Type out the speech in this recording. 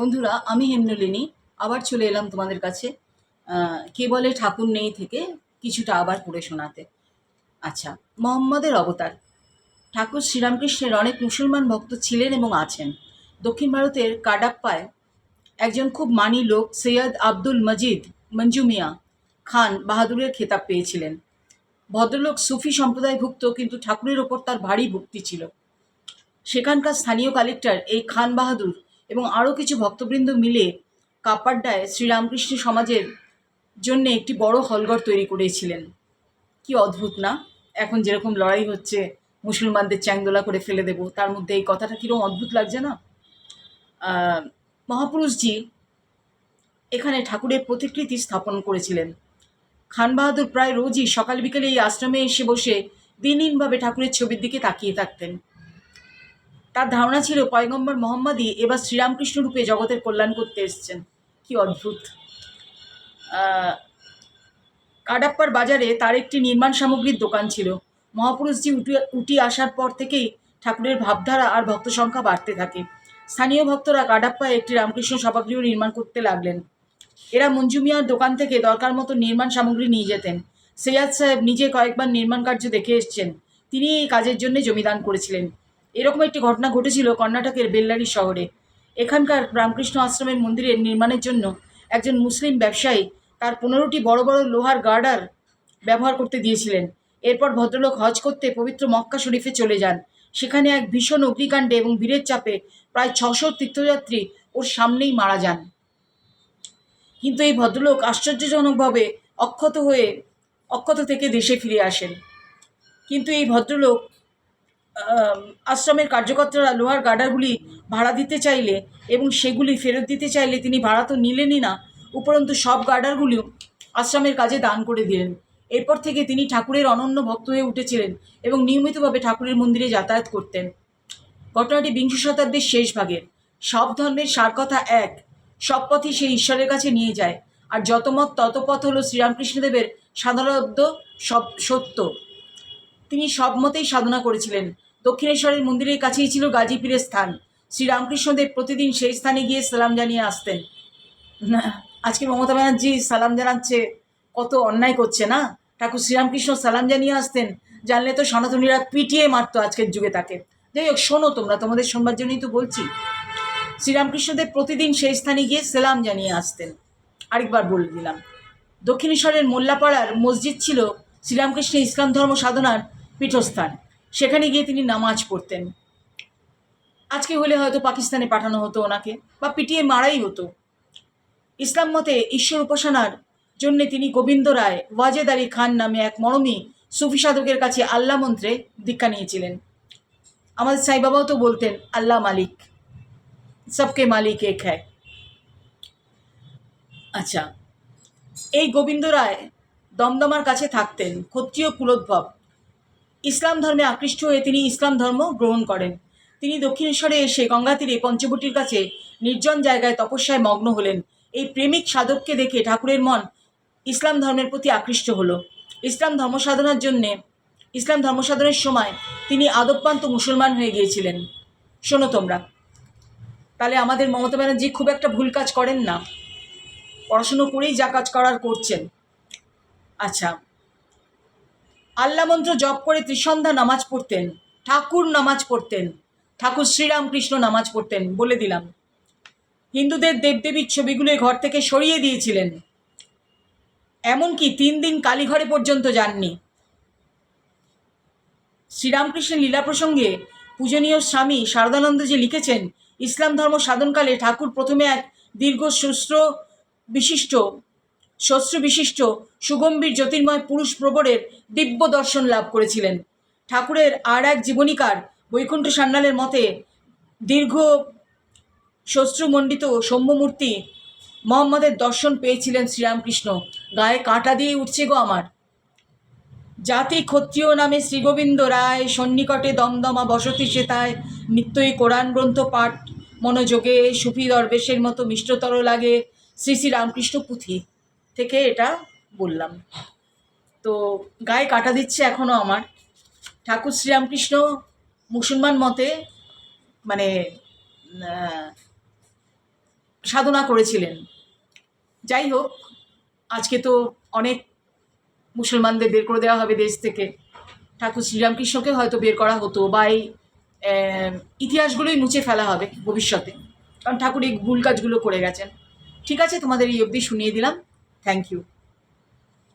বন্ধুরা, আমি হেমনলিনী, আবার চলে এলাম তোমাদের কাছে। কে বলে ঠাকুর নেই থেকে কিছুটা আবার পড়ে শোনাতে। আচ্ছা মোহাম্মদের অবতার। ঠাকুর শ্রীরামকৃষ্ণের অনেক মুসলমান ভক্ত ছিলেন এবং আছেন। দক্ষিণ ভারতের কাডাপ্পায় একজন খুব মানি লোক, সৈয়দ আব্দুল মজিদ মঞ্জুমিয়া খান বাহাদুরের খেতাব পেয়েছিলেন। ভদ্রলোক সুফি সম্প্রদায়ভুক্ত, কিন্তু ঠাকুরের ওপর তার ভারী ভক্তি ছিল। সেখানকার স্থানীয় কালেক্টর এই খান বাহাদুর এবং আরও কিছু ভক্তবৃন্দ মিলে কাপাড্ডায় শ্রীরামকৃষ্ণ সমাজের জন্য একটি বড় হলঘর তৈরি করেছিলেন। কি অদ্ভুত না? এখন যেরকম লড়াই হচ্ছে, মুসলমানদের চ্যাংদোলা করে ফেলে দেব, তার মধ্যে এই কথাটা কীরকম অদ্ভুত লাগছে না? মহাপুরুষজি এখানে ঠাকুরের প্রতিকৃতি স্থাপন করেছিলেন। খান বাহাদুর প্রায় রোজই সকাল বিকেলে এই আশ্রমে এসে বসে দিনহীনভাবে ঠাকুরের ছবির দিকে তাকিয়ে থাকতেন। তার ধারণা ছিল পয়গম্বর মোহাম্মদই এবার শ্রীরামকৃষ্ণ রূপে জগতের কল্যাণ করতে এসেছেন। কি অদ্ভুত। কাডাপ্পার বাজারে তার একটি নির্মাণ সামগ্রীর দোকান ছিল। মহাপুরুষজি উঠে, উঠি আসার পর থেকেই ঠাকুরের ভাবধারা আর ভক্ত সংখ্যা বাড়তে থাকে। স্থানীয় ভক্তরা কাডাপ্পায় একটি রামকৃষ্ণ সভাগৃহ নির্মাণ করতে লাগলেন। এরা মঞ্জুমিয়ার দোকান থেকে দরকার মতো নির্মাণ সামগ্রী নিয়ে যেতেন। সৈয়াদ সাহেব নিজে কয়েকবার নির্মাণ কার্য দেখে এসছেন। তিনি এই কাজের জন্য জমিদান করেছিলেন। এরকম একটি ঘটনা ঘটেছিল কর্ণাটকের বেল্লারি শহরে। এখানকার রামকৃষ্ণ আশ্রমের মন্দিরের নির্মাণের জন্য একজন মুসলিম ব্যবসায়ী তার পনেরোটি বড় বড় লোহার গার্ডার ব্যবহার করতে দিয়েছিলেন। এরপর ভদ্রলোক হজ করতে পবিত্র মক্কা শরীফে চলে যান। সেখানে এক ভীষণ অগ্নিকাণ্ডে এবং বীরের চাপে প্রায় ছশো তীর্থযাত্রী ওর সামনেই মারা যান। কিন্তু এই ভদ্রলোক আশ্চর্যজনকভাবে অক্ষত হয়ে, অক্ষত থেকে দেশে ফিরে আসেন। কিন্তু এই ভদ্রলোক আশ্রমের কার্যকর্তারা লোহার গার্ডারগুলি ভাড়া দিতে চাইলে এবং সেগুলি ফেরত দিতে চাইলে তিনি ভাড়া তো নিলেনই না, উপরন্তু সব গার্ডারগুলিও আশ্রমের কাজে দান করে দিলেন। এরপর থেকে তিনি ঠাকুরের অনন্য ভক্ত হয়ে উঠেছিলেন এবং নিয়মিতভাবে ঠাকুরের মন্দিরে যাতায়াত করতেন। ঘটনাটি বিংশ শতাব্দীর শেষ ভাগের সব ধর্মের সার কথা এক, সব পথই সে ঈশ্বরের কাছে নিয়ে যায়। আর যত মত, তত পথ হলো শ্রীরামকৃষ্ণদেবের সাধারণত সব সত্য। তিনি সব মতেই সাধনা করেছিলেন। দক্ষিণেশ্বরের মন্দিরের কাছেই ছিল গাজীপীরের স্থান। শ্রীরামকৃষ্ণদেব প্রতিদিন সেই স্থানে গিয়ে সালাম জানিয়ে আসতেন। আজকে মমতা ব্যানার্জি সালাম জানাচ্ছে, কত অন্যায় করছে না? ঠাকুর শ্রীরামকৃষ্ণ সালাম জানিয়ে আসতেন, জানলে তো সনাতনীরা পিটিয়ে মারতো আজকের যুগে তাকে। যাই হোক, শোনো তোমরা, তোমাদের শোনবার জন্যই তো বলছি। শ্রীরামকৃষ্ণদেব প্রতিদিন সেই স্থানে গিয়ে সালাম জানিয়ে আসতেন। আরেকবার বলে দিলাম, দক্ষিণেশ্বরের মোল্লাপাড়ার মসজিদ ছিল শ্রীরামকৃষ্ণ ইসলাম ধর্ম সাধনার পীঠস্থান। সেখানে গিয়ে তিনি নামাজ পড়তেন। আজকে হলে হয়তো পাকিস্তানে পাঠানো হতো ওনাকে, বা পিটিয়ে মারাই হতো। ইসলাম মতে ঈশ্বর উপাসনার জন্যে তিনি গোবিন্দ রায়, ওয়াজেদ আলী খান নামে এক মরমী সুফি সাধকের কাছে আল্লাহ মন্ত্রে দীক্ষা নিয়েছিলেন। আমাদের সাই বাবাও তো বলতেন, আল্লাহ মালিক, সবকে মালিক এক হ্যায়। আচ্ছা এই গোবিন্দ রায় দমদমার কাছে থাকতেন, ক্ষত্রিয় কুলোদ্ভব। ইসলাম ধর্মে আকৃষ্ট হয়ে তিনি ইসলাম ধর্ম গ্রহণ করেন। তিনি দক্ষিণেশ্বরে এসে গঙ্গা তীরে পঞ্চবটির কাছে নির্জন জায়গায় তপস্যায় মগ্ন হলেন। এই প্রেমিক সাধককে দেখে ঠাকুরের মন ইসলাম ধর্মের প্রতি আকৃষ্ট হলো। ইসলাম ধর্ম সাধনার জন্যে, ইসলাম ধর্ম সাধনের সময় তিনি আদবপান্ত মুসলমান হয়ে গিয়েছিলেন। শোনো তোমরা, তাহলে আমাদের মমতা ব্যানার্জি খুব একটা ভুল কাজ করেন না। পড়াশুনো করেই যা কাজ করার করছেন। আচ্ছা আল্লাহ মন্ত্র জপ করে ত্রিসন্ধ্যা নামাজ পড়তেন, ঠাকুর নামাজ পড়তেন, ঠাকুর শ্রীরামকৃষ্ণ নামাজ পড়তেন বলে দিলাম। হিন্দুদের দেবদেবীর ছবিগুলো ঘর থেকে সরিয়ে দিয়েছিলেন। এমনকি তিন দিন কালীঘরে পর্যন্ত যাননি। শ্রীরামকৃষ্ণের লীলা প্রসঙ্গে পূজনীয় স্বামী শারদানন্দ যে লিখেছেন, ইসলাম ধর্ম সাধনকালে ঠাকুর প্রথমে এক দীর্ঘ শুশ্র বিশিষ্ট শস্ত্র বিশিষ্ট সুগম্ভীর জ্যোতির্ময় পুরুষ প্রবরের দিব্য দর্শন লাভ করেছিলেন। ঠাকুরের আর এক জীবনীকার বৈকুণ্ঠ সান্যালের মতে, দীর্ঘ শস্ত্রমণ্ডিত সৌম্যমূর্তি মোহাম্মদের দর্শন পেয়েছিলেন শ্রীরামকৃষ্ণ। গায়ে কাঁটা দিয়ে উঠছে গো আমার। জাতি ক্ষত্রিয় নামে শ্রীগোবিন্দ রায়, সন্নিকটে দমদমা বসতি সেতায়, নিত্যই কোরআন গ্রন্থ পাঠ, মনোযোগে সুফি দরবেশের মতো মিষ্টতর লাগে শ্রী শ্রী রামকৃষ্ণ পুঁথি। থেকে এটা বললাম। তো গায়ে কাটা দিচ্ছে এখনও আমার। ঠাকুর শ্রীরামকৃষ্ণ মুসলমান মতে মানে সাধনা করেছিলেন। যাই হোক, আজকে তো অনেক মুসলমানদের বের করে দেওয়া হবে দেশ থেকে। ঠাকুর শ্রীরামকৃষ্ণকে হয়তো বের করা হতো বা এই ইতিহাসগুলোই মুছে ফেলা হবে ভবিষ্যতে। কারণ ঠাকুর এই ভুল কাজগুলো করে গেছেন। ঠিক আছে, তোমাদের এই অবধি শুনিয়ে দিলাম। Thank you.